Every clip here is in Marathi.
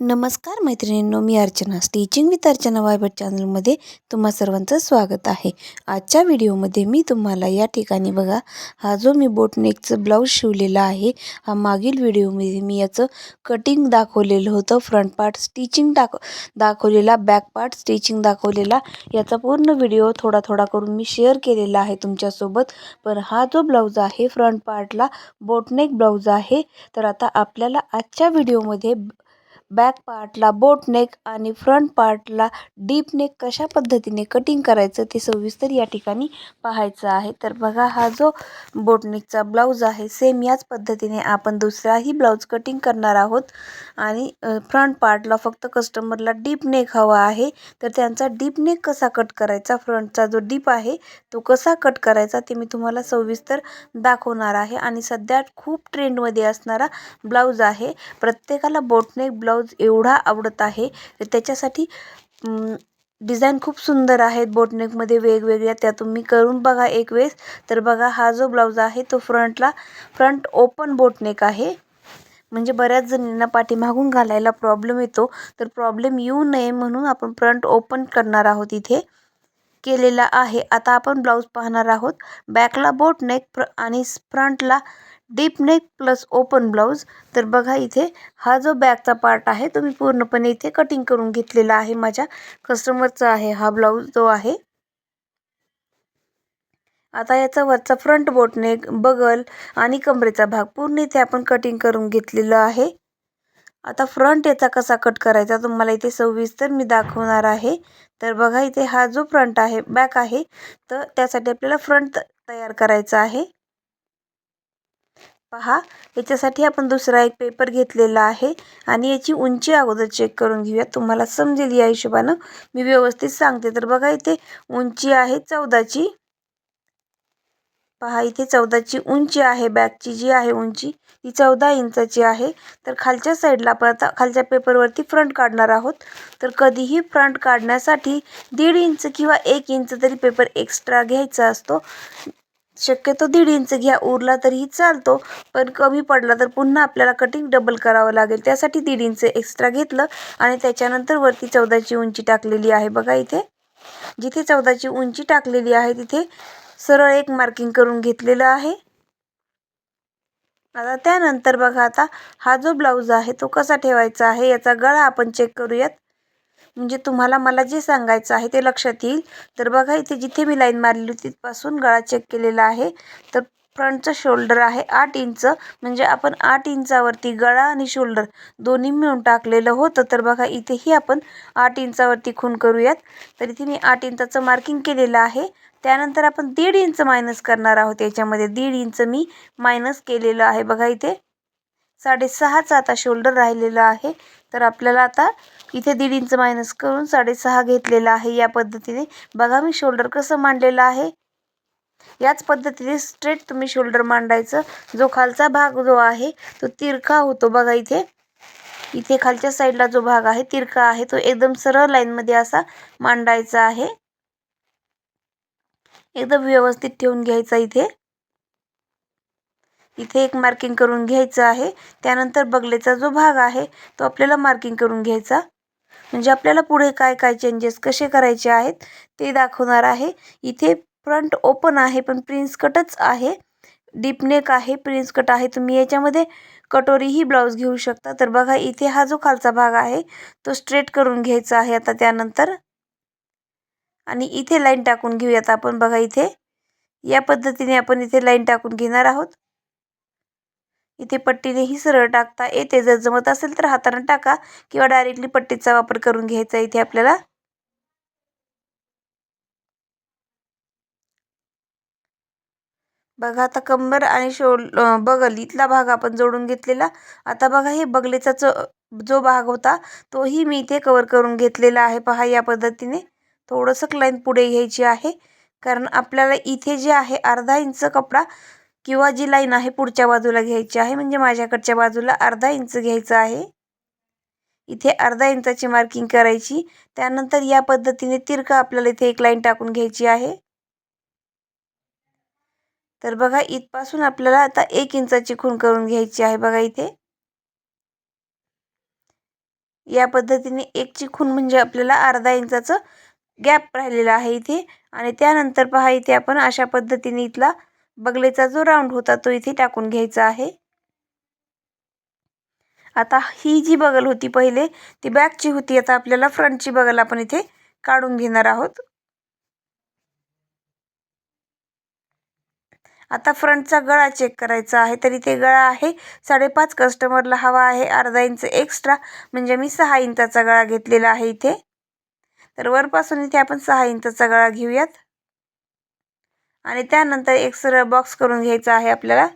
नमस्कार मैत्रिणींनो मी अर्चना. स्टिचिंग विथ अर्चना वायबट चॅनलमध्ये तुम्हा सर्वांचं स्वागत आहे. आजच्या व्हिडिओमध्ये मी तुम्हाला या ठिकाणी बघा हा जो मी बोटनेकचं ब्लाऊज शिवलेला आहे हा मागील व्हिडिओमध्ये मी याचं कटिंग दाखवलेलं होतं फ्रंट पार्ट स्टिचिंग दाख दाखवलेला बॅक पार्ट स्टिचिंग दाखवलेला. याचा पूर्ण व्हिडिओ थोडा थोडा करून मी शेअर केलेला आहे तुमच्यासोबत. पण हा जो ब्लाऊज आहे फ्रंट पार्टला बोटनेक ब्लाऊज आहे. तर आता आपल्याला आजच्या व्हिडिओमध्ये बॅक पार्टला बोट नेक आणि फ्रंट पार्टला डीप नेक कशा पद्धतीने कटिंग करायचं ते सविस्तर या ठिकाणी पाहायचं आहे. तर बघा हा जो बोटनेकचा ब्लाऊज आहे सेम याच पद्धतीने आपण दुसराही ब्लाऊज कटिंग करणार आहोत. आणि फ्रंट पार्टला फक्त कस्टमरला डीप नेक हवा आहे. तर त्यांचा डीप नेक कसा कट करायचा फ्रंटचा जो डीप आहे तो कसा कट करायचा ते मी तुम्हाला सविस्तर दाखवणार आहे. आणि सध्या खूप ट्रेंडमध्ये असणारा ब्लाऊज आहे. प्रत्येकाला बोटनेक ब्लाऊज ब्लाऊज एवढा आवडत आहे. तर त्याच्यासाठी डिझाईन खूप सुंदर आहेत. बोटनेकमध्ये वेगवेगळ्या त्या तुम्ही करून बघा एक वेळेस. तर बघा हा जो ब्लाऊज आहे तो फ्रंटला फ्रंट ओपन बोटनेक आहे. म्हणजे बऱ्याच जणींना पाठीमागून घालायला प्रॉब्लेम येतो. तर प्रॉब्लेम येऊ नये म्हणून आपण फ्रंट ओपन करणार आहोत इथे. केलेला आहे. आता आपण ब्लाऊज पाहणार आहोत. बॅकला बोटनेक प्र आणि फ्रंटला deep neck plus open blouse. तर बघा इथे हा जो बॅकचा पार्ट आहे तो मी पूर्णपणे इथे कटिंग करून घेतलेला आहे माझ्या कस्टमरचा आहे हा ब्लाऊज जो आहे. आता याचा वरचा फ्रंट बोटनेक बगल आणि कमरेचा भाग पूर्ण इथे आपण कटिंग करून घेतलेलं आहे. आता फ्रंट याचा कसा कट करायचा तुम्हाला इथे सविस्तर मी दाखवणार आहे. तर बघा इथे हा जो फ्रंट आहे बॅक आहे तर त्यासाठी आपल्याला फ्रंट तयार करायचा आहे. पहा. याच्यासाठी आपण दुसरा एक पेपर घेतलेला आहे आणि याची उंची अगोदर चेक करून घेऊया. तुम्हाला समजेल या हिशोबानं. मी व्यवस्थित सांगते. तर बघा इथे उंची आहे चौदाची. पहा इथे चौदाची उंची आहे. बॅगची जी आहे उंची ती चौदा इंचाची आहे. तर खालच्या साईडला आपण आता खालच्या पेपरवरती फ्रंट काढणार आहोत. तर कधीही फ्रंट काढण्यासाठी दीड इंच किंवा एक इंच तरी पेपर एक्स्ट्रा घ्यायचा असतो. शक्यतो दीड इंच घ्या उरला तरीही चालतो. पण कमी पडला तर पुन्हा आपल्याला कटिंग डबल करावं लागेल. त्यासाठी दीड इंच एक्स्ट्रा घेतलं आणि त्याच्यानंतर वरती चौदाची उंची टाकलेली आहे बघा इथे. जिथे चौदाची उंची टाकलेली आहे तिथे सरळ एक मार्किंग करून घेतलेलं आहे. आता त्यानंतर बघा आता हा जो ब्लाऊज आहे तो कसा ठेवायचा आहे याचा गळा आपण चेक करूयात. म्हणजे तुम्हाला मला जे सांगायचं आहे ते लक्षात येईल. तर बघा इथे जिथे मी लाईन मारली होती तिथपासून गळा चेक केलेला आहे. तर फ्रंटचं शोल्डर आहे आठ इंच म्हणजे आपण आठ इंचावरती गळा आणि शोल्डर दोन्ही मिळून टाकलेलं होतं. तर बघा इथेही आपण आठ इंचावरती खून करूयात. तर इथे मी आठ इंचाचं मार्किंग केलेलं आहे. त्यानंतर आपण दीड इंच मायनस करणार आहोत. याच्यामध्ये दीड इंच मी मायनस केलेलं आहे. बघा इथे साडेसहाचा आता शोल्डर राहिलेलं आहे. तर आपल्याला आता इथे दीड इंच मायनस करून साडेसहा घेतलेला आहे या पद्धतीने. बघा मी शोल्डर कसं मांडलेलं आहे. याच पद्धतीने स्ट्रेट तुम्ही शोल्डर मांडायचं. जो खालचा भाग जो आहे तो तिरका होतो. बघा इथे. इथे खालच्या साईडला जो भाग आहे तिरका आहे. तो एकदम सरळ लाईनमध्ये असा मांडायचा आहे. एकदम व्यवस्थित ठेवून घ्यायचा इथे. इथे एक मार्किंग करून घ्यायचं आहे. त्यानंतर बगलेचा जो भाग आहे तो आपल्याला मार्किंग करून घ्यायचा. म्हणजे आपल्याला पुढे काय काय चेंजेस कसे करायचे आहेत ते दाखवणार आहे. इथे फ्रंट ओपन आहे पण प्रिन्स कटच आहे. डीपनेक आहे प्रिन्स कट आहे. तुम्ही याच्यामध्ये कटोरीही ब्लाऊज घेऊ शकता. तर बघा इथे हा जो खालचा भाग आहे तो स्ट्रेट करून घ्यायचा आहे आता त्यानंतर. आणि इथे लाईन टाकून घेऊयात आपण. बघा इथे या पद्धतीने आपण इथे लाईन टाकून घेणार आहोत. इथे पट्टीनेही सरळ टाकता येते. जर जमत असेल तर हाताने टाका किंवा डायरेक्टली पट्टीचा वापर करून घ्यायचा इथे आपल्याला. बघा आता कंबर आणि शोल बगल इथला भाग आपण जोडून घेतलेला. आता बघा हे बगलेचा जो जो भाग होता तोही मी इथे कवर करून घेतलेला आहे. पहा या पद्धतीने थोडंसं क्लाईन पुढे घ्यायची आहे. कारण आपल्याला इथे जे आहे अर्धा इंच कपडा किंवा जी लाईन आहे पुढच्या बाजूला घ्यायची आहे म्हणजे माझ्याकडच्या बाजूला अर्धा इंच घ्यायचं आहे. इथे अर्धा इंचाची मार्किंग करायची. त्यानंतर या पद्धतीने तिरका आपल्याला इथे एक लाईन टाकून घ्यायची आहे. तर बघा इथपासून आपल्याला आता एक इंचाची खूण करून घ्यायची आहे बघा इथे. या पद्धतीने एकची खूण म्हणजे आपल्याला अर्धा इंचाचं गॅप राहिलेला आहे इथे. आणि त्यानंतर पहा इथे आपण अशा पद्धतीने इथला बगलेचा जो राऊंड होता तो इथे टाकून घ्यायचा आहे. आता ही जी बगल होती पहिले ती बॅकची होती. आता आपल्याला फ्रंटची बगल आपण इथे काढून घेणार आहोत. आता फ्रंटचा गळा चेक करायचा आहे. तर इथे गळा आहे. साडेपाच कस्टमरला हवा आहे. अर्धा इंच एक्स्ट्रा म्हणजे मी सहा इंचाचा गळा घेतलेला आहे इथे. तर वरपासून इथे आपण सहा इंचाचा गळा घेऊयात. आणि त्यानंतर एक सरळ बॉक्स करून घ्यायचा आहे आपल्याला.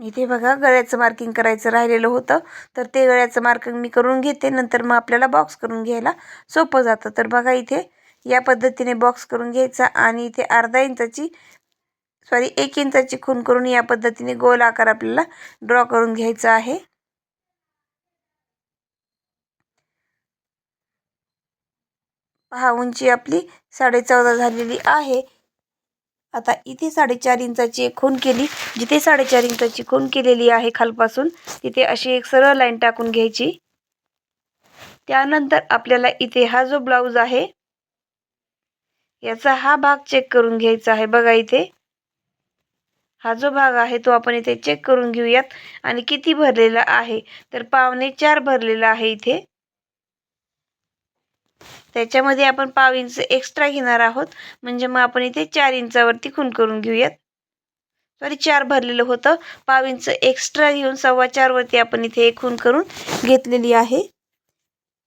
इथे बघा गळ्याचं मार्किंग करायचं राहिलेलं होतं. तर ते गळ्याचं मार्किंग मी करून घेते. नंतर मग आपल्याला बॉक्स करून घ्यायला सोपं जातं. तर बघा इथे या पद्धतीने बॉक्स करून घ्यायचा आणि इथे अर्धा इंचाची सॉरी एक इंचाची खून करून या पद्धतीने गोल आकार आपल्याला ड्रॉ करून घ्यायचा आहे. पहा उंची आपली साडे चौदा झालेली आहे. आता इथे साडेचार इंचाची एक खून केली. जिथे साडेचार इंचाची खून केलेली आहे खालपासून तिथे अशी एक सरळ लाईन टाकून घ्यायची. त्यानंतर आपल्याला इथे हा जो ब्लाऊज आहे याचा हा भाग चेक करून घ्यायचा आहे. बघा इथे. हा जो भाग आहे तो आपण इथे चेक करून घेऊयात. आणि किती भरलेला आहे? तर पावणे चार भरलेला आहे इथे. त्याच्यामध्ये आपण पाव इंच एक्स्ट्रा घेणार आहोत. म्हणजे मग आपण इथे चार इंचावरती खून करून घेऊयात. सॉरी चार भरलेलं होतं. पाव इंच एक्स्ट्रा घेऊन सव्वा चारवरती आपण इथे एक खून करून घेतलेली आहे.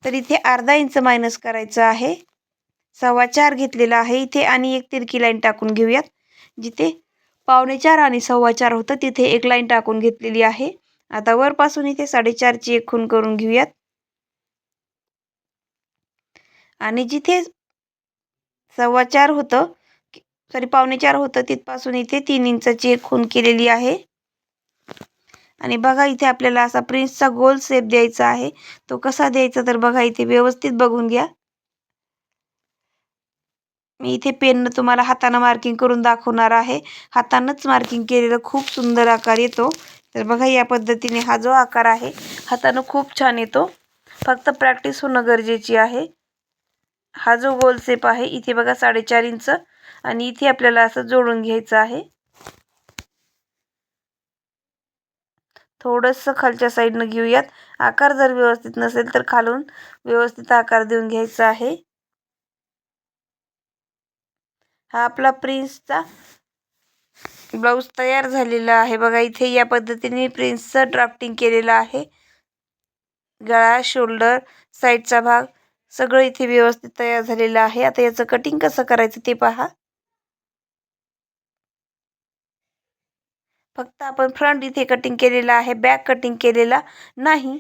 तर इथे अर्धा इंच मायनस करायचं आहे. सव्वा चार घेतलेला आहे इथे आणि एक तिरकी लाईन टाकून घेऊयात. जिथे पावणेचार आणि सव्वाचार होतं. तिथे एक लाईन टाकून घेतलेली आहे. आता वरपासून इथे साडेचारची एक खून करून घेऊयात. आणि जिथे सव्वाचार होतं सॉरी पावणेचार होतं तिथपासून इथे तीन इंचाची एक खून केलेली आहे. आणि बघा इथे आपल्याला असा प्रिन्सचा गोल सेप द्यायचा आहे. तो कसा द्यायचा तर बघा इथे व्यवस्थित बघून घ्या. मी इथे पेननं तुम्हाला हातानं मार्किंग करून दाखवणार आहे. हातानंच मार्किंग केलेलं खूप सुंदर आकार येतो. तर बघा या पद्धतीने हा जो आकार आहे हातानं खूप छान येतो. फक्त प्रॅक्टिस होणं गरजेची आहे. हा जो गोल सेप आहे इथे बघा साडेचार इंच आणि इथे आपल्याला असं जोडून घ्यायचं आहे. थोडंसं खालच्या साईडनं घेऊयात. आकार जर व्यवस्थित नसेल तर खालून व्यवस्थित आकार देऊन घ्यायचा आहे. हा आपला प्रिन्सचा ब्लाऊज तयार झालेला आहे. बघा इथे या पद्धतीने प्रिन्सचं ड्राफ्टिंग केलेलं आहे. गळा शोल्डर साईडचा भाग सगळं इथे व्यवस्थित तयार झालेलं आहे. आता याचं कटिंग कसं करायचं ते पहा. फक्त आपण फ्रंट इथे कटिंग केलेलं आहे बॅक कटिंग केलेला नाही.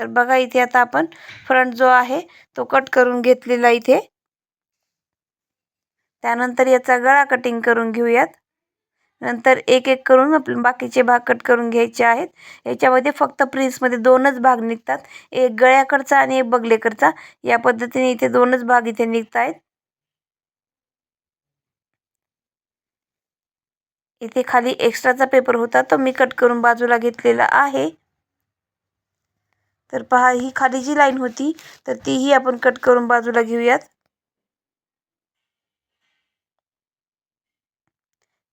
तर बघा इथे आता आपण फ्रंट जो आहे तो कट करून घेतलेला इथे. त्यानंतर याचा गळा कटिंग करून घेऊयात. नंतर एक एक करून आपण बाकीचे भाग कट करून घ्यायचे आहेत. याच्यामध्ये फक्त प्रिन्समध्ये दोनच भाग निघतात. एक गळ्याकडचा आणि एक बगलेकडचा या पद्धतीने इथे दोनच भाग इथे निघत आहेत. इथे खाली एक्स्ट्राचा पेपर होता तो मी कट करून बाजूला घेतलेला आहे. तर पहा ही खाली जी लाईन होती तर तीही आपण कट करून बाजूला घेऊयात.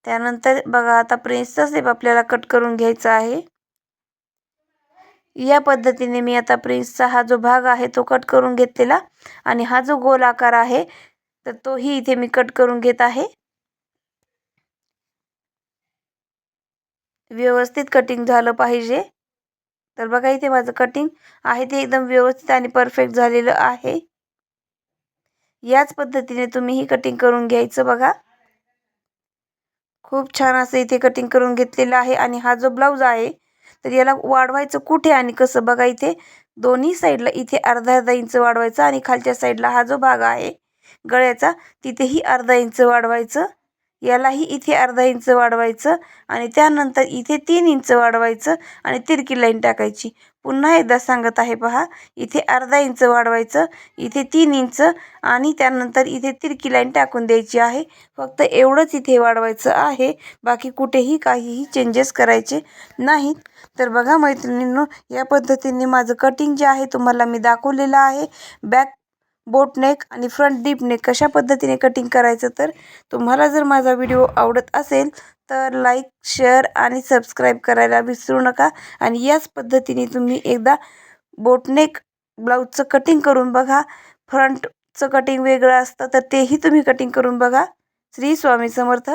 त्यानंतर बघा आता प्रिन्सचा स्टेप आपल्याला कट करून घ्यायचा आहे. या पद्धतीने मी आता प्रिन्सचा हा जो भाग आहे तो कट करून घेतलेला आणि हा जो गोल आकार आहे तर तोही इथे मी कट करून घेत आहे. व्यवस्थित कटिंग झालं पाहिजे. तर बघा इथे माझं कटिंग आहे ते एकदम व्यवस्थित आणि परफेक्ट झालेलं आहे. याच पद्धतीने तुम्हीही कटिंग करून घ्यायचं बघा. खूप छान असं इथे कटिंग करून घेतलेलं आहे आणि हा जो ब्लाऊज आहे तर याला वाढवायचं कुठे आणि कसं? बघा इथे दोन्ही साईडला इथे अर्धा अर्धा इंच वाढवायचं आणि खालच्या साईडला हा जो भाग आहे गळ्याचा तिथेही अर्धा इंच वाढवायचं. यालाही इथे अर्धा इंच वाढवायचं आणि त्यानंतर इथे तीन इंच वाढवायचं आणि तिरकी लाईन टाकायची. पुन्हा एकदा सांगत आहे पहा इथे अर्धा इंच वाढवायचं इथे तीन इंच आणि त्यानंतर इथे तिरकी लाईन टाकून द्यायची आहे. फक्त एवढंच इथे वाढवायचं आहे बाकी कुठेही काहीही चेंजेस करायचे नाहीत. तर बघा मैत्रिणींनो या पद्धतीने माझं कटिंग जे आहे तुम्हाला मी दाखवलेलं आहे. बॅक बोटनेक आणि फ्रंट डीप नेक कशा पद्धतीने कटिंग करायचं तर तुम्हाला जर माझा व्हिडिओ आवडत असेल तर लाईक शेअर आणि सबस्क्राईब करायला विसरू नका. आणि याच पद्धतीने तुम्ही एकदा बोटनेक ब्लाऊजचं कटिंग करून बघा. फ्रंटचं कटिंग वेगळं असतं तर तेही तुम्ही कटिंग करून बघा. श्री स्वामी समर्थ.